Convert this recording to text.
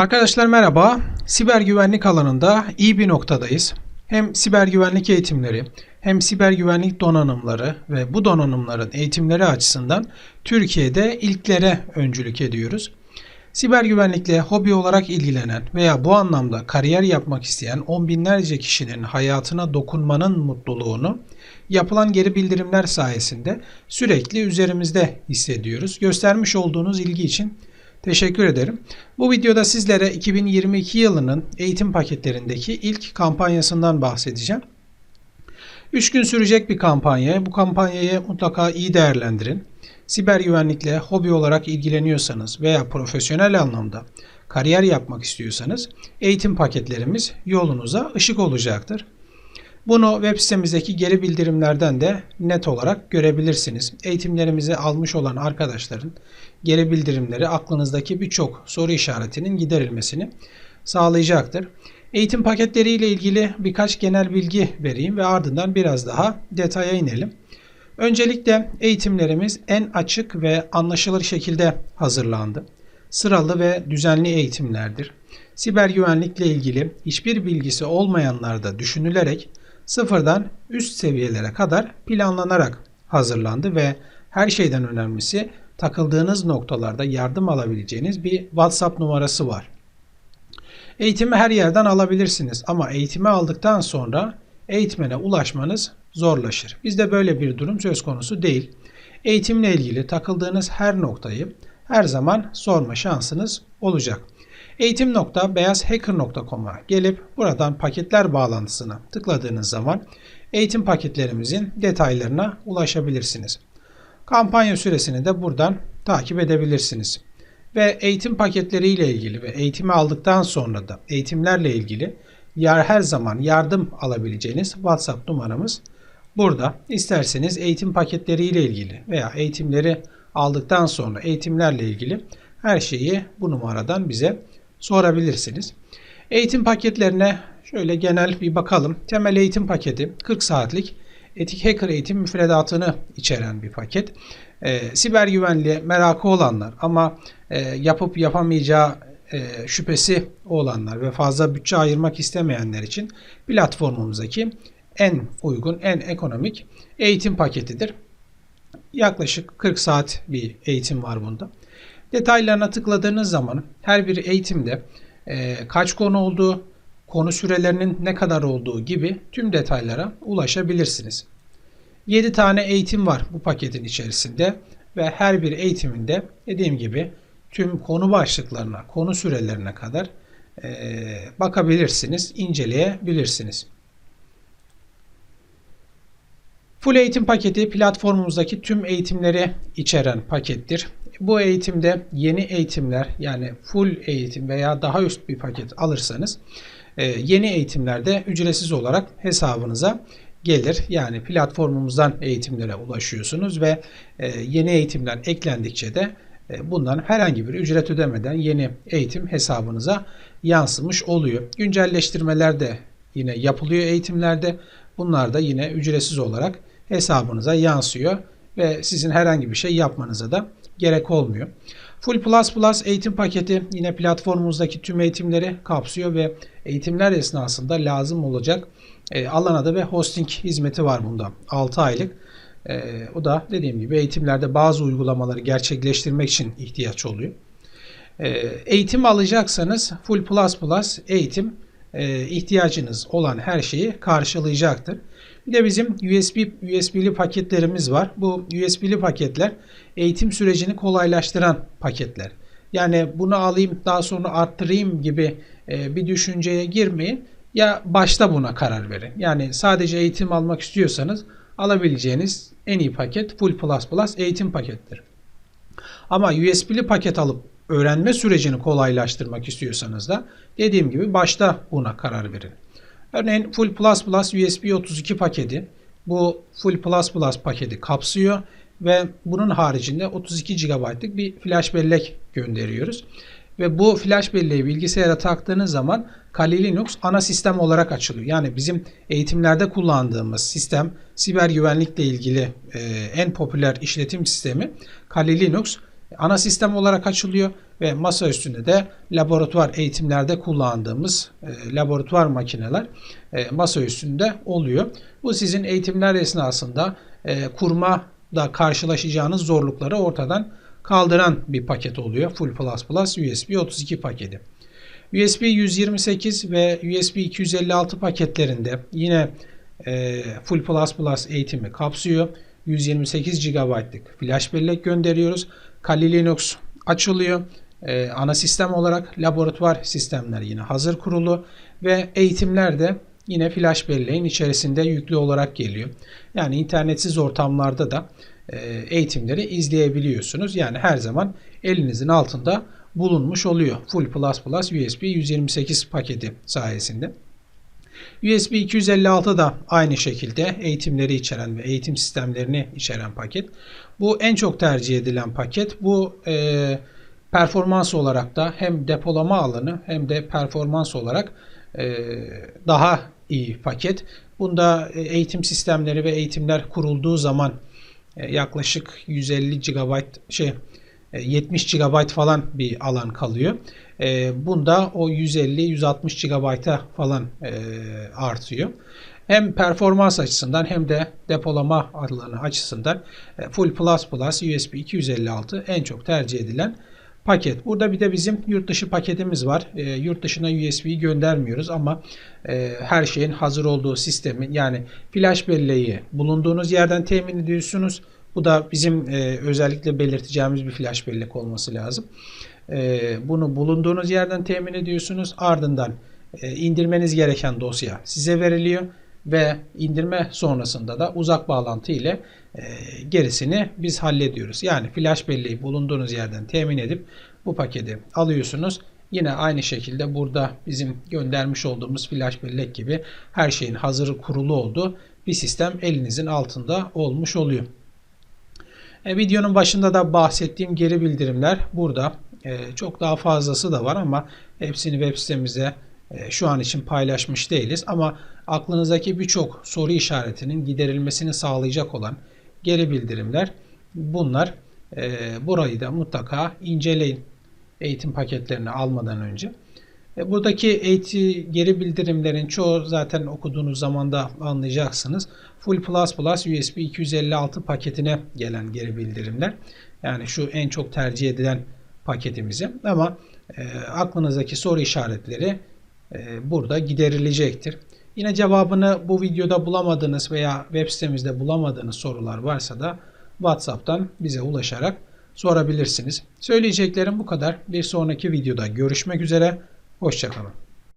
Arkadaşlar merhaba. Siber güvenlik alanında iyi bir noktadayız. Hem siber güvenlik eğitimleri hem siber güvenlik donanımları ve bu donanımların eğitimleri açısından Türkiye'de ilklere öncülük ediyoruz. Siber güvenlikle hobi olarak ilgilenen veya bu anlamda kariyer yapmak isteyen on binlerce kişinin hayatına dokunmanın mutluluğunu yapılan geri bildirimler sayesinde sürekli üzerimizde hissediyoruz. Göstermiş olduğunuz ilgi için Teşekkür ederim. Bu videoda sizlere 2022 yılının eğitim paketlerindeki ilk kampanyasından bahsedeceğim. 3 gün sürecek bir kampanya. Bu kampanyayı mutlaka iyi değerlendirin. Siber güvenlikle hobi olarak ilgileniyorsanız veya profesyonel anlamda kariyer yapmak istiyorsanız eğitim paketlerimiz yolunuza ışık olacaktır. Bunu web sitemizdeki geri bildirimlerden de net olarak görebilirsiniz. Eğitimlerimizi almış olan arkadaşların geri bildirimleri aklınızdaki birçok soru işaretinin giderilmesini sağlayacaktır. Eğitim paketleri ile ilgili birkaç genel bilgi vereyim ve ardından biraz daha detaya inelim. Öncelikle eğitimlerimiz en açık ve anlaşılır şekilde hazırlandı. Sıralı ve düzenli eğitimlerdir. Siber güvenlikle ilgili hiçbir bilgisi olmayanlar da düşünülerek sıfırdan üst seviyelere kadar planlanarak hazırlandı ve her şeyden önemlisi takıldığınız noktalarda yardım alabileceğiniz bir WhatsApp numarası var. Eğitimi her yerden alabilirsiniz ama eğitimi aldıktan sonra eğitmene ulaşmanız zorlaşır. Bizde böyle bir durum söz konusu değil. Eğitimle ilgili takıldığınız her noktayı her zaman sorma şansınız olacak. Eğitim.beyazhacker.com'a gelip buradan paketler bağlantısına tıkladığınız zaman eğitim paketlerimizin detaylarına ulaşabilirsiniz. Kampanya süresini de buradan takip edebilirsiniz. Ve eğitim paketleri ile ilgili ve eğitimi aldıktan sonra da eğitimlerle ilgili yer her zaman yardım alabileceğiniz WhatsApp numaramız burada. İsterseniz eğitim paketleri ile ilgili veya eğitimleri aldıktan sonra eğitimlerle ilgili her şeyi bu numaradan bize sorabilirsiniz. Eğitim paketlerine şöyle genel bir bakalım. Temel eğitim paketi 40 saatlik etik hacker eğitim müfredatını içeren bir paket. E, siber güvenliğe merakı olanlar ama e, yapıp yapamayacağı e, şüphesi olanlar ve fazla bütçe ayırmak istemeyenler için platformumuzdaki en uygun, en ekonomik eğitim paketidir. Yaklaşık 40 saat bir eğitim var bunda. Detaylarına tıkladığınız zaman her bir eğitimde e, kaç konu olduğu, konu sürelerinin ne kadar olduğu gibi tüm detaylara ulaşabilirsiniz. 7 tane eğitim var bu paketin içerisinde ve her bir eğitiminde dediğim gibi tüm konu başlıklarına, konu sürelerine kadar e, bakabilirsiniz, inceleyebilirsiniz. Full eğitim paketi platformumuzdaki tüm eğitimleri içeren pakettir. Bu eğitimde yeni eğitimler yani full eğitim veya daha üst bir paket alırsanız e, yeni eğitimlerde ücretsiz olarak hesabınıza gelir. Yani platformumuzdan eğitimlere ulaşıyorsunuz ve e, yeni eğitimler eklendikçe de e, bundan herhangi bir ücret ödemeden yeni eğitim hesabınıza yansımış oluyor. Güncelleştirmeler de yine yapılıyor eğitimlerde. Bunlar da yine ücretsiz olarak hesabınıza yansıyor ve sizin herhangi bir şey yapmanıza da gerek olmuyor. Full Plus Plus eğitim paketi yine platformumuzdaki tüm eğitimleri kapsıyor ve eğitimler esnasında lazım olacak e, alan adı ve hosting hizmeti var bunda. 6 aylık. E, o da dediğim gibi eğitimlerde bazı uygulamaları gerçekleştirmek için ihtiyaç oluyor. E, eğitim alacaksanız Full Plus Plus eğitim e, ihtiyacınız olan her şeyi karşılayacaktır. Bir de bizim USB USB'li paketlerimiz var. Bu USB'li paketler eğitim sürecini kolaylaştıran paketler. Yani bunu alayım daha sonra arttırayım gibi e, bir düşünceye girmeyin. Ya başta buna karar verin. Yani sadece eğitim almak istiyorsanız alabileceğiniz en iyi paket Full Plus Plus eğitim pakettir. Ama USB'li paket alıp öğrenme sürecini kolaylaştırmak istiyorsanız da dediğim gibi başta buna karar verin. Örneğin Full Plus Plus USB 32 paketi bu Full Plus Plus paketi kapsıyor ve bunun haricinde 32 GB'lık bir flash bellek gönderiyoruz. Ve bu flash belleği bilgisayara taktığınız zaman Kali Linux ana sistem olarak açılıyor. Yani bizim eğitimlerde kullandığımız sistem siber güvenlikle ilgili en popüler işletim sistemi Kali Linux ana sistem olarak açılıyor ve masa üstünde de laboratuvar eğitimlerde kullandığımız e, laboratuvar makineler e, masa üstünde oluyor. Bu sizin eğitimler esnasında e, kurma da karşılaşacağınız zorlukları ortadan kaldıran bir paket oluyor. Full Plus Plus USB 32 paketi. USB 128 ve USB 256 paketlerinde yine e, Full Plus Plus eğitimi kapsıyor. 128 GB'lık flash bellek gönderiyoruz. Kali Linux açılıyor. E, ana sistem olarak laboratuvar sistemler yine hazır kurulu ve eğitimler de yine flash belleğin içerisinde yüklü olarak geliyor. Yani internetsiz ortamlarda da e, eğitimleri izleyebiliyorsunuz. Yani her zaman elinizin altında bulunmuş oluyor. Full Plus Plus USB 128 paketi sayesinde. USB 256 da aynı şekilde eğitimleri içeren ve eğitim sistemlerini içeren paket. Bu en çok tercih edilen paket. Bu e, performans olarak da hem depolama alanı hem de performans olarak e, daha iyi paket. Bunda e, eğitim sistemleri ve eğitimler kurulduğu zaman e, yaklaşık 150 GB şey 70 GB falan bir alan kalıyor. E, bunda o 150-160 GB'a falan e, artıyor. Hem performans açısından hem de depolama alanı açısından Full Plus Plus USB 256 en çok tercih edilen paket. Burada bir de bizim yurt dışı paketimiz var. E, yurt dışına USB'yi göndermiyoruz ama e, her şeyin hazır olduğu sistemin yani flash belleği bulunduğunuz yerden temin ediyorsunuz. Bu da bizim e, özellikle belirteceğimiz bir flash bellek olması lazım. E, bunu bulunduğunuz yerden temin ediyorsunuz. Ardından e, indirmeniz gereken dosya size veriliyor ve indirme sonrasında da uzak bağlantı ile e, gerisini biz hallediyoruz. Yani flash belleği bulunduğunuz yerden temin edip bu paketi alıyorsunuz. Yine aynı şekilde burada bizim göndermiş olduğumuz flash bellek gibi her şeyin hazır kurulu olduğu bir sistem elinizin altında olmuş oluyor. E, videonun başında da bahsettiğim geri bildirimler burada. E, çok daha fazlası da var ama hepsini web sitemize e, şu an için paylaşmış değiliz. Ama aklınızdaki birçok soru işaretinin giderilmesini sağlayacak olan geri bildirimler bunlar. E, burayı da mutlaka inceleyin eğitim paketlerini almadan önce. E, buradaki eğitim geri bildirimlerin çoğu zaten okuduğunuz zaman da anlayacaksınız. Full Plus Plus USB 256 paketine gelen geri bildirimler. Yani şu en çok tercih edilen paketimize. Ama e, aklınızdaki soru işaretleri e, burada giderilecektir. Yine cevabını bu videoda bulamadığınız veya web sitemizde bulamadığınız sorular varsa da WhatsApp'tan bize ulaşarak sorabilirsiniz. Söyleyeceklerim bu kadar. Bir sonraki videoda görüşmek üzere. Hoşçakalın.